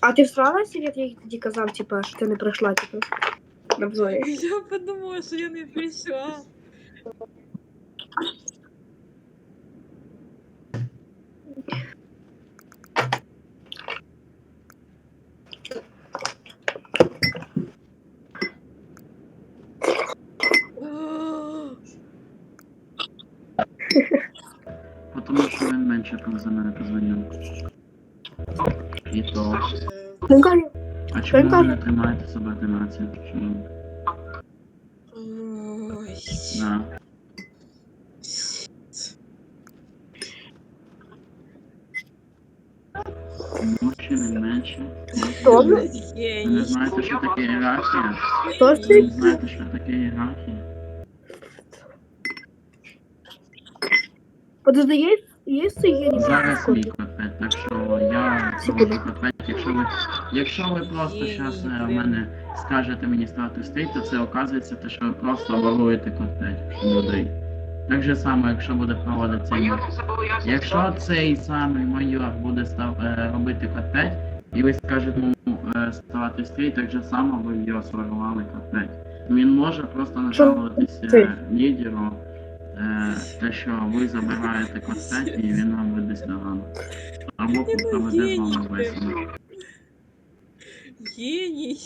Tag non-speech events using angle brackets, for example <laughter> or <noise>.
А ти всралася, як я тоді казав, типа, що ти не прийшла, типу, на обзорі? <laughs> Я подумала, що я не прийшла. Потому що він менше за мене позвонив. І то. Він каже, А чому ви не тримаєте субординацію? Чому? Ой. Да. Більше, не менше. Хто? Ви не знаєте, що таке ієрархія? хто ж Ви ти? не знаєте, що таке ієрархія? Подожди, є, є сигні? Зараз мій так що Якщо ви, якщо ви просто зараз в мене скажете мені стати стрій, то це оказується те, що ви просто воруєте квартет людей. Так же само, якщо буде проводити цей мод. Якщо цей самий майор буде став, е, робити квартет, і ви скажете йому е, ставати стрій, так же само ви його сформували квартет. Він може просто нажалуватися е, лідеру, е, те, що ви забираєте квартет, і він вам видасть догану. Або проведе з вами весело. Геній.